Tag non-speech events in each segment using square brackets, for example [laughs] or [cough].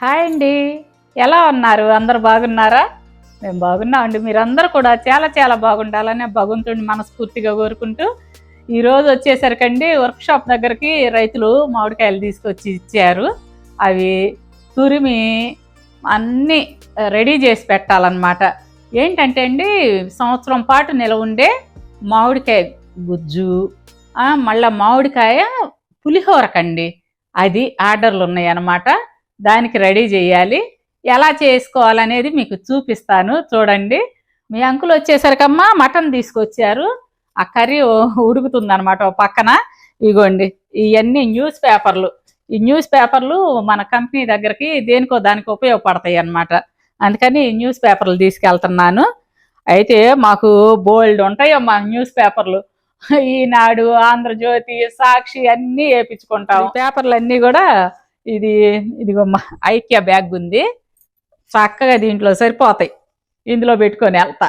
Hi అండి. ఎలా ఉన్నారు? అందరు బాగున్నారా? మేము బాగున్నామండి మీరందరూ కూడా చాలా చాలా బాగుండాలని భగవంతుడిని మనస్ఫూర్తిగా కోరుకుంటూ ఈరోజు వచ్చేసరికండి వర్క్షాప్ దగ్గరికి రైతులు మామిడికాయలు తీసుకొచ్చి ఇచ్చారు. అవి తురిమి అన్నీ రెడీ చేసి పెట్టాలన్నమాట. ఏంటంటే అండి సంవత్సరం పాటు నిలవ ఉండే మామిడికాయ గుజ్జు మళ్ళీ మామిడికాయ పులిహోరకండి. అది ఆర్డర్లు ఉన్నాయి అన్నమాట దానికి రెడీ చేయాలి. ఎలా చేసుకోవాలనేది మీకు చూపిస్తాను. చూడండి. మీ అంకుల్ వచ్చేసరికమ్మా మటన్ తీసుకొచ్చారు. ఆ కర్రీ ఉడుకుతుంది అనమాట పక్కన. ఇగోండి. ఇవన్నీ న్యూస్ పేపర్లు. ఈ న్యూస్ పేపర్లు మన కంపెనీ దగ్గరికి దేనికో దానికి ఉపయోగపడతాయి అన్నమాట అందుకని ఈ న్యూస్ పేపర్లు తీసుకెళ్తున్నాను. అయితే మాకు బోల్డ్ ఉంటాయమ్మా న్యూస్ పేపర్లు. ఈనాడు ఆంధ్రజ్యోతి సాక్షి అన్నీ వేయించుకుంటాం పేపర్లు అన్నీ కూడా ఇది ఇదిగో ఐక్య బ్యాగ్ ఉంది. చక్కగా దీంట్లో సరిపోతాయి. ఇందులో పెట్టుకొని వెళ్తా.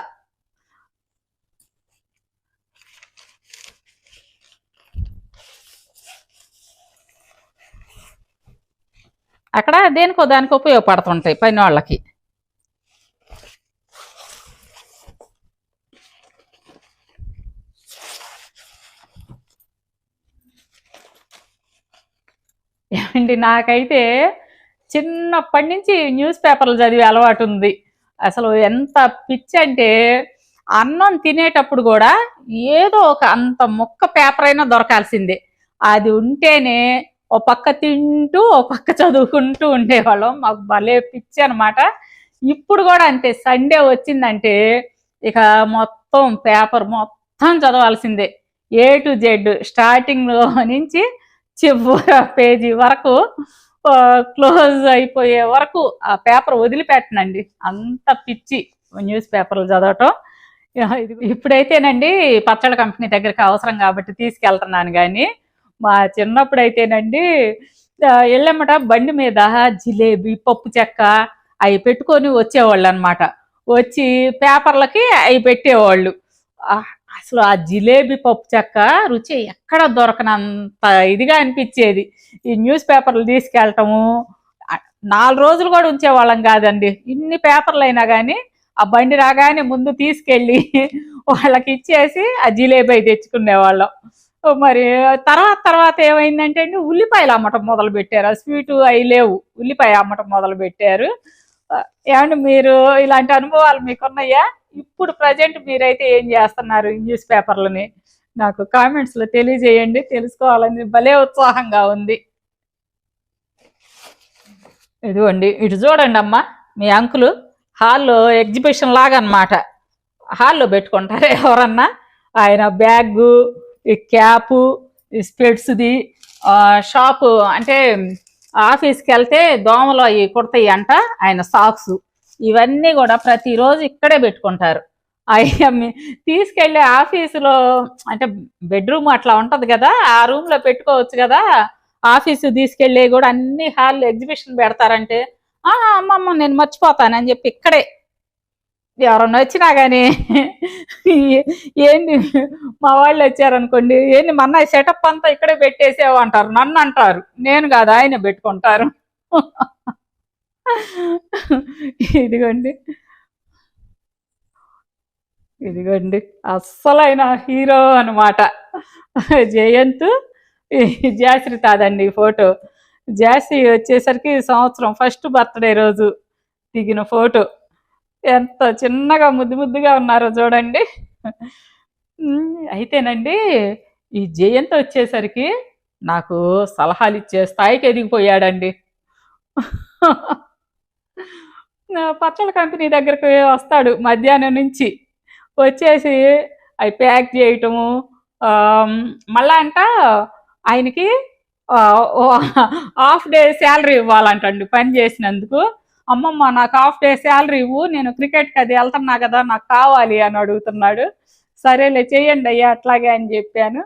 అక్కడ దేనికో దానికి ఉపయోగపడుతుంటాయి పని వాళ్ళకి అండి. నాకైతే చిన్నప్పటి నుంచి న్యూస్ పేపర్లు చదివే అలవాటు ఉంది. అసలు ఎంత పిచ్చి అంటే అన్నం తినేటప్పుడు కూడా ఏదో ఒక అంత ముక్క పేపర్ అయినా దొరకాల్సిందే. అది ఉంటేనే ఓ పక్క తింటూ ఓ పక్క చదువుకుంటూ ఉండేవాళ్ళం. మాకు భలే పిచ్చి అనమాట ఇప్పుడు కూడా అంతే. సండే వచ్చిందంటే ఇక మొత్తం పేపర్ మొత్తం చదవాల్సిందే. ఏ టు జెడ్ స్టార్టింగ్ నుంచి చివర పేజీ వరకు క్లోజ్ అయిపోయే వరకు ఆ పేపర్ వదిలిపెట్టనండి. అంత పిచ్చి న్యూస్ పేపర్లు చదవటం. ఇప్పుడైతేనండి పచ్చళ్ళ కంపెనీ దగ్గరికి అవసరం కాబట్టి తీసుకెళ్తున్నాను కానీ మా చిన్నప్పుడు అయితేనండి వెళ్ళమ్మట బండి మీద జిలేబీ పప్పు చెక్క అవి పెట్టుకొని వచ్చేవాళ్ళు అనమాట వచ్చి పేపర్లకి అవి పెట్టేవాళ్ళు. అసలు ఆ జిలేబీ పప్పు చెక్క రుచి ఎక్కడ దొరకనంత ఇదిగా అనిపించేది. ఈ న్యూస్ పేపర్లు తీసుకెళ్ళటము నాలుగు రోజులు కూడా ఉంచేవాళ్ళం కాదండి. ఇన్ని పేపర్లు అయినా కానీ ఆ బండి రాగానే ముందు తీసుకెళ్ళి [laughs] వాళ్ళకి ఇచ్చేసి ఆ జిలేబీ అయి తెచ్చుకునేవాళ్ళం. మరి తర్వాత తర్వాత ఏమైందంటే అండి ఉల్లిపాయలు అమ్మటం మొదలు పెట్టారు. ఆ స్వీటు అవి లేవు. ఉల్లిపాయ అమ్మటం మొదలు పెట్టారు. ఏమండి మీరు ఇలాంటి అనుభవాలు మీకున్నాయా? ఇప్పుడు ప్రజెంట్ మీరైతే ఏం చేస్తున్నారు న్యూస్ పేపర్లని? నాకు కామెంట్స్లో తెలియజేయండి తెలుసుకోవాలని భలే ఉత్సాహంగా ఉంది. ఇదిగోండి ఇటు చూడండి అమ్మా మీ అంకులు హాల్లో ఎగ్జిబిషన్ లాగా అన్నమాట హాల్లో పెట్టుకుంటారు ఎవరన్నా? ఆయన బ్యాగు ఈ క్యాపు ఈ స్పెట్స్ది షాపు అంటే ఆఫీస్కి వెళ్తే దోమలు అవి కుడతాయి అంట ఆయన సాక్స్. ఇవన్నీ కూడా ప్రతిరోజు ఇక్కడే పెట్టుకుంటారు. అవి తీసుకెళ్ళి ఆఫీసులో అంటే బెడ్రూమ్ అట్లా ఉంటది కదా ఆ రూమ్లో పెట్టుకోవచ్చు కదా ఆఫీసు తీసుకెళ్ళి కూడా అన్ని హాల్ ఎగ్జిబిషన్ పెడతారంటే "ఆ, అమ్మమ్మ నేను మర్చిపోతానని చెప్పి ఇక్కడే. ఎవరన్నా వచ్చినా కానీ ఏంది మా వాళ్ళు వచ్చారనుకోండి ఏంది మన సెటప్ అంతా ఇక్కడే పెట్టేసేవంటారు నన్ను అంటారు. నేను కాదు ఆయన పెట్టుకుంటారు. ఇదిగోండి. ఇదిగోండి. అస్సలైన హీరో అనమాట జయంత్ జాశ్రీ తాదండి ఈ ఫోటో. జాశ్రీ వచ్చేసరికి సంవత్సరం ఫస్ట్ బర్త్డే రోజు దిగిన ఫోటో. ఎంత చిన్నగా ముద్దు ముద్దుగా ఉన్నారో చూడండి. అయితేనండి ఈ జయంత్ వచ్చేసరికి నాకు సలహాలు ఇచ్చే స్థాయికి ఎదిగిపోయాడండి. పచ్చళ్ళ కంపెనీ దగ్గరకు వస్తాడు మధ్యాహ్నం నుంచి. వచ్చేసి అవి ప్యాక్ చేయటము మళ్ళా అంట ఆయనకి హాఫ్ డే శాలరీ ఇవ్వాలంటండి పని చేసినందుకు. అమ్మమ్మ నాకు హాఫ్ డే శాలరీ ఇవ్వు నేను క్రికెట్కి అది వెళ్తున్నా కదా నాకు కావాలి అని అడుగుతున్నాడు. సరేలే చేయండి అయ్యా అట్లాగే అని చెప్పాను.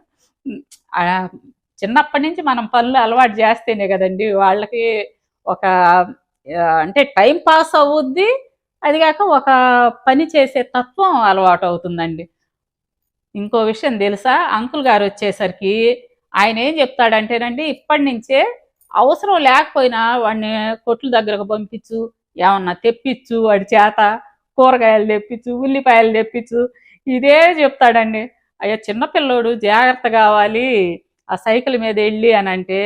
చిన్నప్పటి నుంచి మనం పనులు అలవాటు చేస్తేనే కదండి వాళ్ళకి ఒక అంటే టైం పాస్ అవుద్ది అది కాక ఒక పని చేసే తత్వం అలవాటు అవుతుందండి ఇంకో విషయం తెలుసా అంకుల్ గారు వచ్చేసరికి ఆయన ఏం చెప్తాడంటేనండి ఇప్పటి నుంచే అవసరం లేకపోయినా వాడిని కొట్ల దగ్గరకు పంపించు ఏమన్నా తెప్పించు వాడి చేత కూరగాయలు తెప్పించు ఉల్లిపాయలు తెప్పించు ఇదే చెప్తాడండి. అయ్యా చిన్నపిల్లోడు జాగ్రత్త కావాలి ఆ సైకిల్ మీద వెళ్ళి అని అంటే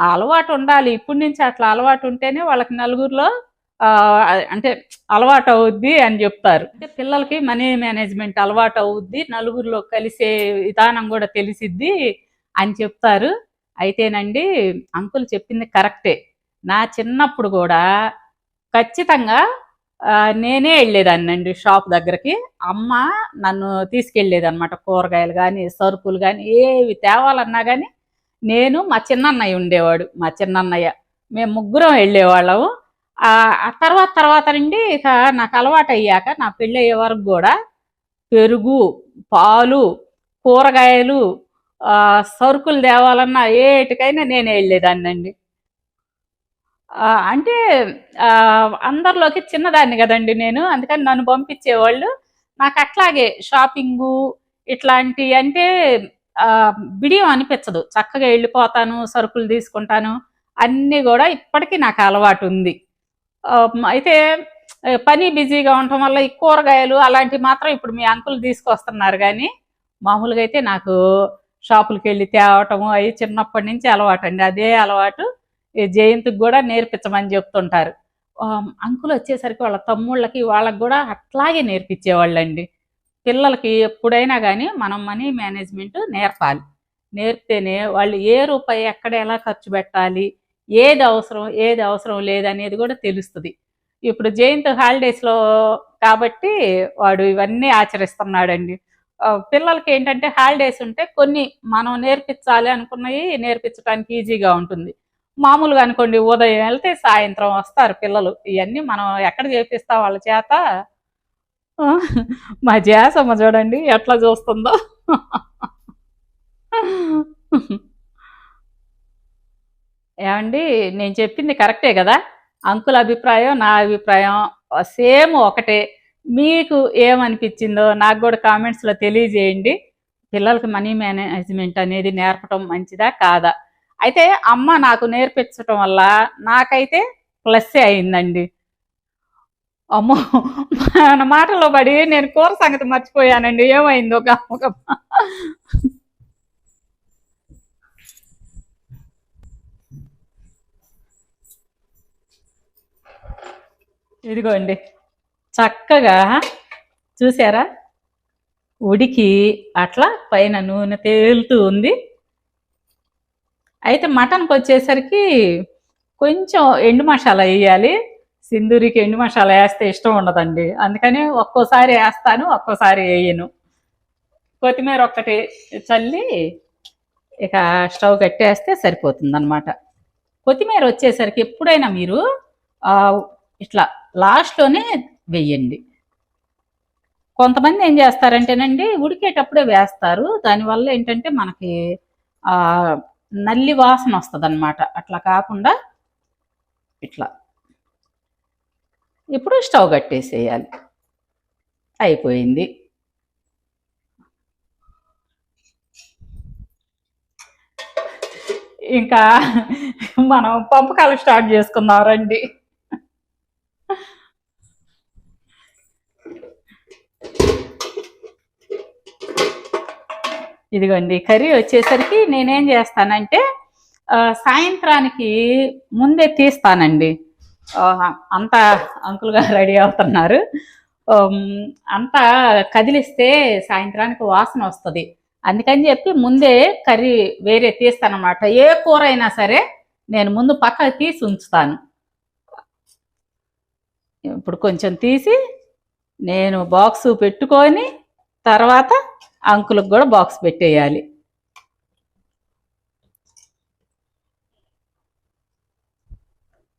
ఆ అలవాటు ఉండాలి ఇప్పటి నుంచి అట్లా అలవాటు ఉంటేనే వాళ్ళకి నలుగురిలో అంటే అలవాటు అవుద్ది అని చెప్తారు. అంటే పిల్లలకి మనీ మేనేజ్మెంట్ అలవాటు అవుద్ది నలుగురిలో కలిసే విధానం కూడా తెలిసిద్ది అని చెప్తారు. అయితేనండి అంకుల్ చెప్పింది కరెక్టే. నా చిన్నప్పుడు కూడా ఖచ్చితంగా నేనే వెళ్ళేదాన్నండి షాప్ దగ్గరికి. అమ్మ నన్ను తీసుకెళ్ళేదన్నమాట కూరగాయలు కానీ సరుకులు కానీ ఏవి తేవాలన్నా కానీ నేను మా చిన్నన్నయ్య ఉండేవాడు మా చిన్నన్నయ్య. మేము ముగ్గురం వెళ్ళేవాళ్ళము. ఆ తర్వాత తర్వాత నుండి ఇక నాకు అలవాటు అయ్యాక నా పెళ్ళి అయ్యే వరకు కూడా పెరుగు పాలు కూరగాయలు సరుకులు తేవాలన్నా ఏటికైనా నేనే వెళ్ళేదాన్నండి. అంటే అందరిలోకి చిన్నదాన్ని కదండి నేను. అందుకని నన్ను పంపించేవాళ్ళు. నాకు అట్లాగే షాపింగు ఇట్లాంటి అంటే బిడియం అనిపించదు. చక్కగా వెళ్ళిపోతాను సరుకులు తీసుకుంటాను అన్నీ కూడా ఇప్పటికీ నాకు అలవాటు ఉంది. అయితే పని బిజీగా ఉండటం వల్ల ఈ కూరగాయలు అలాంటివి మాత్రం ఇప్పుడు మీ అంకుల్ తీసుకొస్తున్నారు కానీ మామూలుగా అయితే నాకు షాపులకి వెళ్ళి తేవటము అవి చిన్నప్పటి నుంచి అలవాటు అండి అదే అలవాటు జయంతికి కూడా నేర్పించమని చెప్తుంటారు. అంకులు అంకుల్ వచ్చేసరికి వాళ్ళ తమ్ముళ్ళకి వాళ్ళకి కూడా అట్లాగే నేర్పించేవాళ్ళండి. పిల్లలకి ఎప్పుడైనా కానీ మనం మనీ మేనేజ్మెంట్ నేర్పాలి. నేర్పితేనే వాళ్ళు ఏ రూపాయి ఎక్కడ ఎలా ఖర్చు పెట్టాలి ఏది అవసరం ఏది అవసరం లేదనేది కూడా తెలుస్తుంది. ఇప్పుడు జయంత్ హాలిడేస్లో కాబట్టి వాడు ఇవన్నీ ఆచరిస్తున్నాడండి. పిల్లలకి ఏంటంటే హాలిడేస్ ఉంటే కొన్ని మనం నేర్పించాలి అనుకున్నవి నేర్పించడానికి ఈజీగా ఉంటుంది. మామూలుగా అనుకోండి ఉదయం వెళ్తే సాయంత్రం వస్తారు పిల్లలు. ఇవన్నీ మనం ఎక్కడ చేపిస్తాం వాళ్ళ చేత మా జాసమ్మ చూడండి ఎట్లా చూస్తుందో. ఏమండి నేను చెప్పింది కరెక్టే కదా? అంకుల్ అభిప్రాయం నా అభిప్రాయం సేమ్ ఒకటే. మీకు ఏమనిపించిందో నాకు కూడా కామెంట్స్లో తెలియజేయండి. పిల్లలకి మనీ మేనేజ్మెంట్ అనేది నేర్పడం మంచిదా కాదా? అయితే అమ్మ నాకు నేర్పించడం వల్ల నాకైతే ప్లస్సే అయిందండి. అమ్మో మన మాటలో పడి నేను కూర సంగతి మర్చిపోయానండి. ఏమైంది ఒక ఒక ఇదిగోండి. చక్కగా చూసారా? ఉడికి అట్లా పైన నూనె తేలుతూ ఉంది. అయితే మటన్కి వచ్చేసరికి కొంచెం ఎండు మసాలా వేయాలి. సింధూరికి ఎండు మసాలా వేస్తే ఇష్టం ఉండదండి. అందుకని ఒక్కోసారి వేస్తాను ఒక్కోసారి వేయను. కొత్తిమీర ఒక్కటి చల్లి ఇక స్టవ్ కట్టేస్తే సరిపోతుంది అనమాట కొత్తిమీర వచ్చేసరికి ఎప్పుడైనా మీరు ఇట్లా లాస్ట్లోనే వెయ్యండి కొంతమంది ఏం చేస్తారంటేనండి ఉడికేటప్పుడే వేస్తారు. దానివల్ల ఏంటంటే మనకి నల్లి వాసన వస్తుంది అట్లా కాకుండా ఇట్లా ఇప్పుడు స్టవ్ కట్టేసేయాలి. అయిపోయింది. ఇంకా మనం పంపకాలు స్టార్ట్ చేసుకుందాం రండి. ఇదిగోండి కర్రీ వచ్చేసరికి నేనేం చేస్తానంటే సాయంత్రానికి ముందే తీస్తానండి. అంతా అంకుల్గా రెడీ అవుతున్నారు. అంతా కదిలిస్తే సాయంత్రానికి వాసన వస్తుంది. అందుకని చెప్పి ముందే కర్రీ వేరే తీస్తానమాట. ఏ కూర అయినా సరే నేను ముందు పక్కకు తీసి ఉంచుతాను. ఇప్పుడు కొంచెం తీసి నేను బాక్స్ పెట్టుకొని తర్వాత అంకులకు కూడా బాక్స్ పెట్టేయాలి.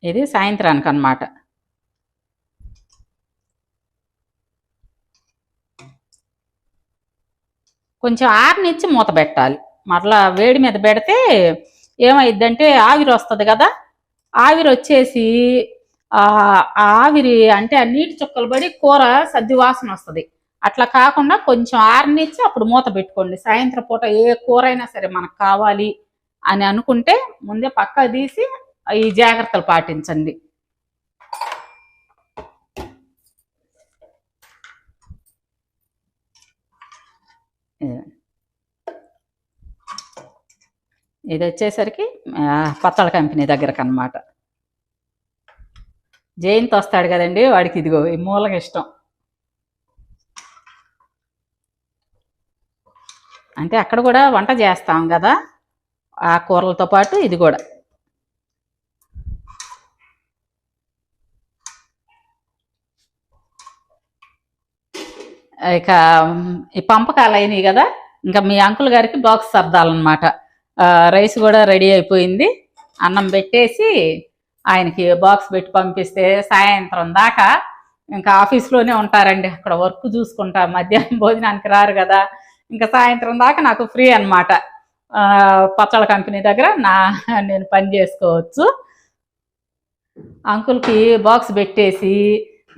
ఇది సాయంత్రానికి అన్నమాట కొంచెం ఆరినిచ్చి మూత పెట్టాలి. మరలా వేడి మీద పెడితే ఏమైందంటే ఆవిరి వస్తుంది కదా ఆవిరి వచ్చేసి ఆ ఆ ఆవిరి అంటే ఆ నీటి చుక్కలు పడి కూర సద్ది వాసన వస్తుంది. అట్లా కాకుండా కొంచెం ఆరినిచ్చి అప్పుడు మూత పెట్టుకోండి. సాయంత్రం పూట ఏ కూర అయినా సరే మనకు కావాలి అని అనుకుంటే ముందే పక్క తీసి ఈ జాగ్రత్తలు పాటించండి. ఇది వచ్చేసరికి ఆ, పచ్చళ్ళ కంపెనీ దగ్గరకు అనమాట జయంత్ వస్తాడు కదండి వాడికి ఇదిగో ఈ మూలకి ఇష్టం. అంటే అక్కడ కూడా వంట చేస్తాం కదా ఆ కూరలతో పాటు ఇది కూడా. ఇక ఈ పంపకాలు అయినాయి కదా. ఇంకా మీ అంకుల్ గారికి బాక్స్ సర్దాలన్నమాట. రైస్ కూడా రెడీ అయిపోయింది. అన్నం పెట్టేసి ఆయనకి బాక్స్ పెట్టి పంపిస్తే సాయంత్రం దాకా ఇంకా ఆఫీస్లోనే ఉంటారండి. అక్కడ వర్క్ చూసుకుంటా మధ్యాహ్నం భోజనానికి రారు కదా. ఇంకా సాయంత్రం దాకా నాకు ఫ్రీ అనమాట పచ్చళ్ళ కంపెనీ దగ్గర నా నేను పని చేసుకోవచ్చు. అంకుల్కి బాక్స్ పెట్టేసి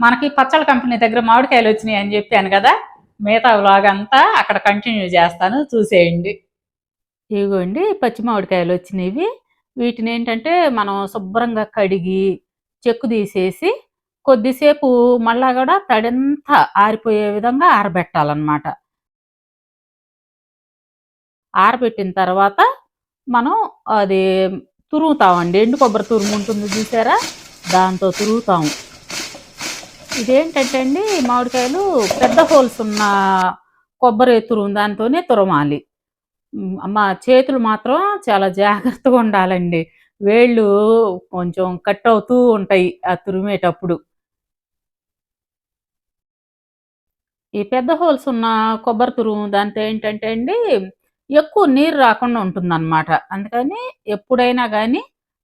మనకి పచ్చళ్ళ కంపెనీ దగ్గర మామిడికాయలు వచ్చినాయి అని చెప్పాను కదా మిగతా వ్లాగ్ అంతా అక్కడ కంటిన్యూ చేస్తాను చూసేయండి. ఇదిగోండి పచ్చి మామిడికాయలు వచ్చినవి. వీటిని ఏంటంటే మనం శుభ్రంగా కడిగి చెక్కు తీసేసి కొద్దిసేపు మళ్ళా కూడా తడంతా ఆరిపోయే విధంగా ఆరబెట్టాలన్నమాట. ఆరబెట్టిన తర్వాత మనం అది తురుగుతామండి ఎండు కొబ్బరి తురుము ఉంటుంది చూసారా? దాంతో తురుగుతాము ఇదేంటంటే అండి మామిడికాయలు పెద్ద హోల్స్ ఉన్న కొబ్బరి తురుము దాంతోనే తురమాలి. మా చేతులు మాత్రం చాలా జాగ్రత్తగా ఉండాలండి. వేళ్ళు కొంచెం కట్ అవుతూ ఉంటాయి ఆ తురిమేటప్పుడు. ఈ పెద్ద హోల్స్ ఉన్న కొబ్బరి తురుము దాంతో ఏంటంటే అండి ఎక్కువ నీరు రాకుండా ఉంటుందన్నమాట. అందుకని ఎప్పుడైనా కానీ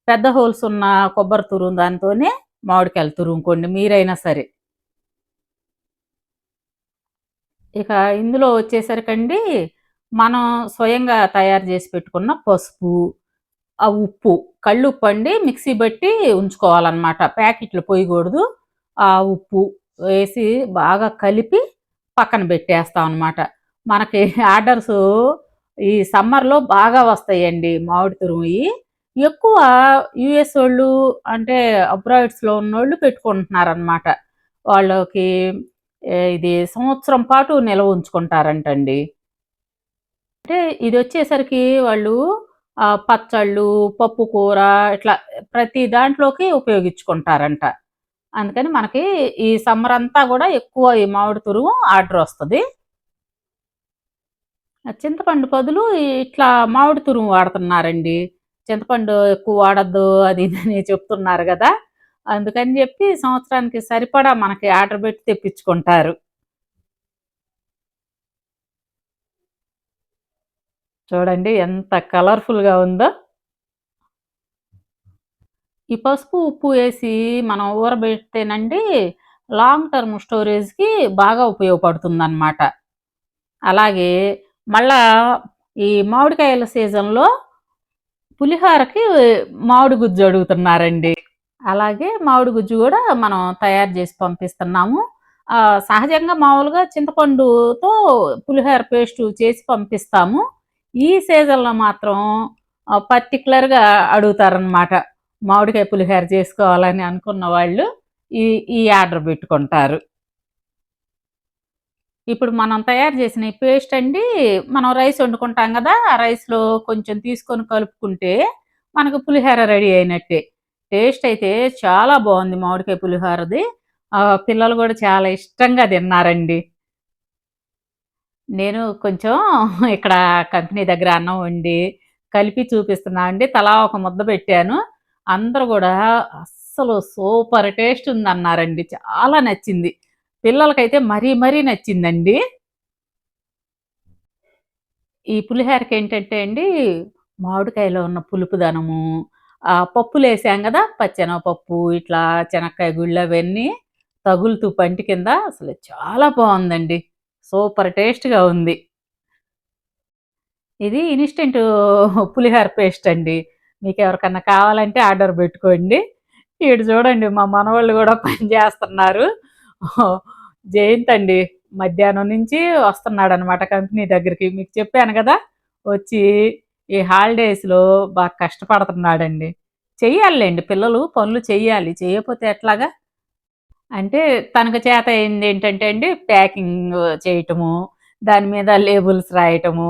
పెద్ద హోల్స్ ఉన్న కొబ్బరి తురుము దాంతోనే మామిడికాయలు తురుముకోండి మీరైనా సరే. ఇక ఇందులో వచ్చేసరికండి మనం స్వయంగా తయారు చేసి పెట్టుకున్న పసుపు ఆ ఉప్పు కళ్ళుప్పు అండి. మిక్సీ బట్టి ఉంచుకోవాలన్నమాట. ప్యాకెట్లు పోయకూడదు. ఆ ఉప్పు వేసి బాగా కలిపి పక్కన పెట్టేస్తాం అనమాట మనకి ఆర్డర్స్ ఈ సమ్మర్లో బాగా వస్తాయండి మామిడి తురుముయి. ఎక్కువ యుఎస్ వాళ్ళు అంటే అబ్రాయిడ్స్లో ఉన్నోళ్ళు పెట్టుకుంటున్నారనమాట వాళ్ళకి ఇది సంవత్సరం పాటు నిల్వ ఉంచుకుంటారంటండి. అంటే ఇది వచ్చేసరికి వాళ్ళు పచ్చళ్ళు పప్పు కూర ఇట్లా ప్రతి దాంట్లోకి ఉపయోగించుకుంటారంట. అందుకని మనకి ఈ సమ్మర్ అంతా కూడా ఎక్కువ ఈ మామిడి తురుము ఆర్డర్ వస్తుంది. చింతపండు బదులు ఇట్లా మామిడి తురుము వాడుతున్నారండి. చింతపండు ఎక్కువ వాడద్దు అది ఇది అని చెప్తున్నారు కదా. అందుకని చెప్పి సంవత్సరానికి సరిపడా మనకి ఆర్డర్ పెట్టి తెప్పించుకుంటారు. చూడండి ఎంత కలర్ఫుల్గా ఉందో. ఈ పసుపు ఉప్పు వేసి మనం ఊరబెడితేనండి లాంగ్ టర్మ్ స్టోరేజ్కి బాగా ఉపయోగపడుతుంది అనమాట అలాగే మళ్ళా ఈ మామిడికాయల సీజన్లో పులిహోరకి మామిడి గుజ్జు అడుగుతున్నారండి. అలాగే మామిడి గుజ్జు కూడా మనం తయారు చేసి పంపిస్తున్నాము. ఆ, సహజంగా మామూలుగా చింతపండుతో పులిహోర పేస్ట్ చేసి పంపిస్తాము. ఈ సీజన్లో మాత్రం పర్టికులర్గా అడుగుతారనమాట మామిడికాయ పులిహోర చేసుకోవాలని అనుకున్న వాళ్ళు ఈ ఈ ఆర్డర్ పెట్టుకుంటారు. ఇప్పుడు మనం తయారు చేసిన ఈ పేస్ట్ అండి మనం రైస్ వండుకుంటాం కదా ఆ రైస్లో కొంచెం తీసుకొని కలుపుకుంటే మనకు పులిహోర రెడీ అయినట్టే. టేస్ట్ అయితే చాలా బాగుంది మామిడికాయ పులిహోరది. ఆ, పిల్లలు కూడా చాలా ఇష్టంగా తిన్నారండి. నేను కొంచెం [laughs] ఇక్కడ కంపెనీ దగ్గర అన్నం వండి కలిపి చూపిస్తున్నా అండి. తలా ఒక ముద్ద పెట్టాను. అందరూ కూడా అస్సలు సూపర్ టేస్ట్ ఉందన్నారండి. చాలా నచ్చింది. పిల్లలకైతే మరీ మరీ నచ్చిందండి. ఈ పులిహోరకి ఏంటంటే అండి మామిడికాయలో ఉన్న పులుపుదనము పప్పులు వేసాం కదా పచ్చెనగపప్పు ఇట్లా చెనక్కాయ గుళ్ళు అవన్నీ తగులుతూ పంటి కింద. అసలు చాలా బాగుందండి. సూపర్ టేస్ట్గా ఉంది. ఇది ఇన్స్టెంట్ పులిహోర పేస్ట్ అండి. మీకు ఎవరికన్నా కావాలంటే ఆర్డర్ పెట్టుకోండి. ఇటు చూడండి మా మనవాళ్ళు కూడా పని చేస్తున్నారు. జయంత్ అండి మధ్యాహ్నం నుంచి వస్తున్నాడు అనమాట కంపెనీ దగ్గరికి. మీకు చెప్పాను కదా వచ్చి ఈ హాలిడేస్లో బాగా కష్టపడుతున్నాడండి. చెయ్యాలండి పిల్లలు పనులు చెయ్యాలి. చేయకపోతే ఎట్లాగా? అంటే తనకు చేత అయింది ఏంటంటే అండి ప్యాకింగ్ చేయటము దాని మీద లేబుల్స్ రాయటము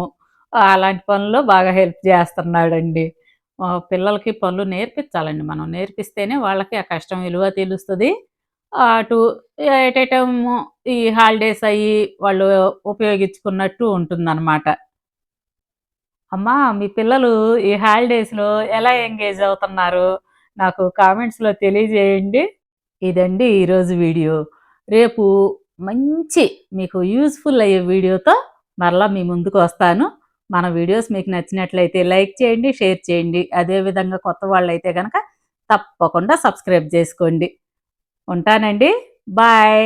అలాంటి పనుల్లో బాగా హెల్ప్ చేస్తున్నాడండి. పిల్లలకి పనులు నేర్పించాలండి మనం. నేర్పిస్తేనే వాళ్ళకి ఆ కష్టం విలువ తెలుస్తుంది. అటు ఎట్ ఈ హాలిడేస్ అయ్యి వాళ్ళు ఉపయోగించుకున్నట్టు ఉంటుందన్నమాట. అమ్మా మీ పిల్లలు ఈ హాలిడేస్లో ఎలా ఎంగేజ్ అవుతున్నారు? నాకు కామెంట్స్లో తెలియజేయండి. ఇదండి ఈరోజు వీడియో. రేపు మంచి మీకు యూస్ఫుల్ అయ్యే వీడియోతో మరలా మీ ముందుకు వస్తాను. మన వీడియోస్ మీకు నచ్చినట్లయితే లైక్ చేయండి షేర్ చేయండి. అదేవిధంగా కొత్త వాళ్ళు అయితే కనుక తప్పకుండా సబ్స్క్రైబ్ చేసుకోండి. ఉంటానండి. బాయ్.